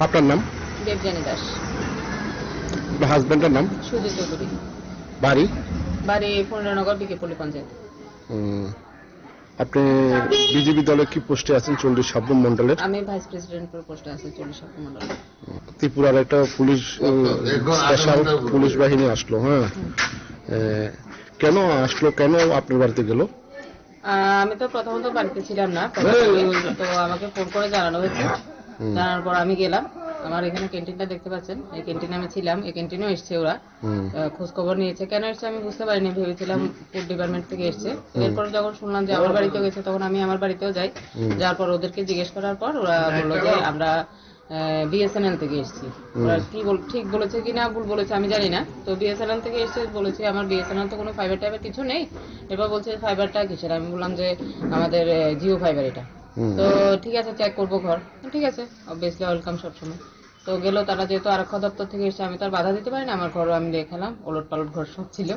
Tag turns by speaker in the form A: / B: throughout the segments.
A: আপনার নাম?
B: দেবজানী দাস।
A: আপনার হাজবেন্ডের নাম?
B: সুজিত চৌধুরী।
A: বাড়ি?
B: বাড়ি পনেরোনগর বিকেপল্লী পঞ্চায়েত।
A: আপনি বিজেপি দলে কি পোস্টে আছেন? চল্লিশ সাবরুম মন্ডলের
B: আমি ভাইস প্রেসিডেন্ট পোস্টে আছি চল্লিশ মন্ডল
A: ত্রিপুরার একটা পুলিশ স্পেশাল পুলিশ বাহিনী আসলো হ্যাঁ। কেন আসলো? কেন আপনার বাড়িতে গেল?
B: আমি তো প্রথমত বাড়িতে ছিলাম না তো আমাকে ফোন করে জানানো হয়েছে। জানানোর পর আমি গেলাম। আমার এখানে ক্যান্টিনটা দেখতে পাচ্ছেন। এই ক্যান্টিনে আমি ছিলাম এই ক্যান্টিনেও এসছে ওরা। খোঁজ খবর নিয়েছে। কেন এসছে আমি বুঝতে পারিনি ভেবেছিলাম ফুড ডিপার্টমেন্ট থেকে এসছে। এরপর যখন শুনলাম যে আমার বাড়িতেও গেছে তখন আমি আমার বাড়িতেও যাই। যাওয়ার পর ওদেরকে জিজ্ঞেস করার পর ওরা বলল যে আমরা বিএসএনএল থেকে এসেছি। ওরা কি বল ঠিক বলেছে কি না ভুল বলেছে আমি জানি না। তো বিএসএনএল থেকে এসেছে বলেছে আমার বিএসএনএল তো কোনো ফাইবার টাইবার কিছু নেই। এবার বলছে ফাইবারটা কিসের? আমি বললাম যে আমাদের জিও ফাইবার এটা। তো ঠিক আছে চেক করব ঘর। ঠিক আছে অবভিয়াসলি ওয়েলকাম সবসময়। তো গেল তারা যেহেতু আরক্ষা দপ্তর থেকে এসে আমি তো আর বাধা দিতে পারি না আমার ঘরও আমি দেখালাম ওলট পালট ঘর সব ছিল।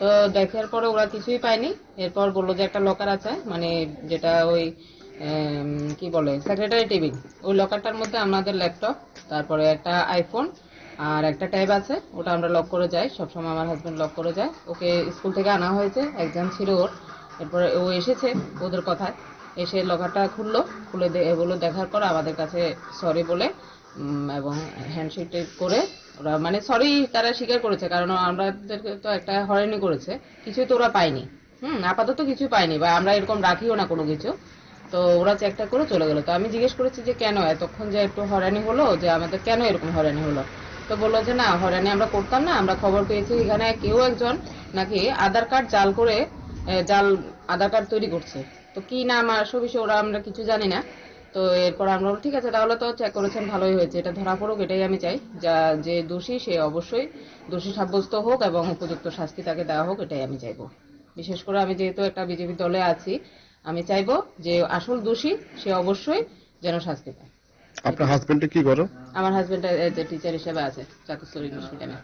B: তো দেখার পরে ওরা কিছুই পায়নি। এরপর বলল যে একটা লকার আছে মানে যেটা ওই কি বলে সেক্রেটারি টেবিল ওই লকারটার মধ্যে আমাদের ল্যাপটপ তারপরে একটা আইফোন আর একটা ট্যাব আছে, ওটা আমরা লক করে যাই। সবসময় আমার হাজব্যান্ড লক করে যায়। ওকে স্কুল থেকে আনা হয়েছে এক্সাম ছিল ওর। এরপরে ও এসেছে ওদের কথায়। এসে লকারটা খুললো, খুলে এগুলো দেখার পর আমাদের কাছে সরি বলে এবং হ্যান্ডশেক করে ওরা মানে সরি তারা স্বীকার করেছে, কারণ আমাদেরকে তো একটা হয়রানি করেছে, কিছুই তো ওরা পায়নি। হুম, আপাতত কিছু পায়নি, বা আমরা এরকম রাখিও না কোনো কিছু। তো ওরা চেকটা করে চলে গেলো। তো আমি জিজ্ঞেস করেছি যে কেন এতক্ষণ যে একটু হয়রানি হলো, যে আমাদের কেন এরকম হয়রানি হলো? তো বলল যে না, হয়রানি আমরা করতাম না, আমরা খবর পেয়েছি এখানে কেউ একজন নাকি আধার কার্ড জাল করে জাল, আধার কার্ড তৈরি করছে। তো কি নাম আসো বিষয় ওরা আমরা কিছু জানি না। তো এরপর আমরা ঠিক আছে তাহলে তো চেক করেছেন ভালোই হয়েছে। এটা ধরা পড়ুক এটাই আমি চাই। যা যে দোষী সে অবশ্যই দোষী সাব্যস্ত হোক এবং উপযুক্ত শাস্তি তাকে দেওয়া হোক এটাই আমি চাইব। বিশেষ করে আমি যেহেতু একটা বিজেপি দলে আছি আমি চাইব যে আসল দোষী সে অবশ্যই যেন শাস্তি পায়।
A: আপনার হাজবেন্ডে কি করো?
B: আমার হাজবেন্ড টিচার হিসেবে আছে চাকুস্তর ইংলিশ মিডিয়ামে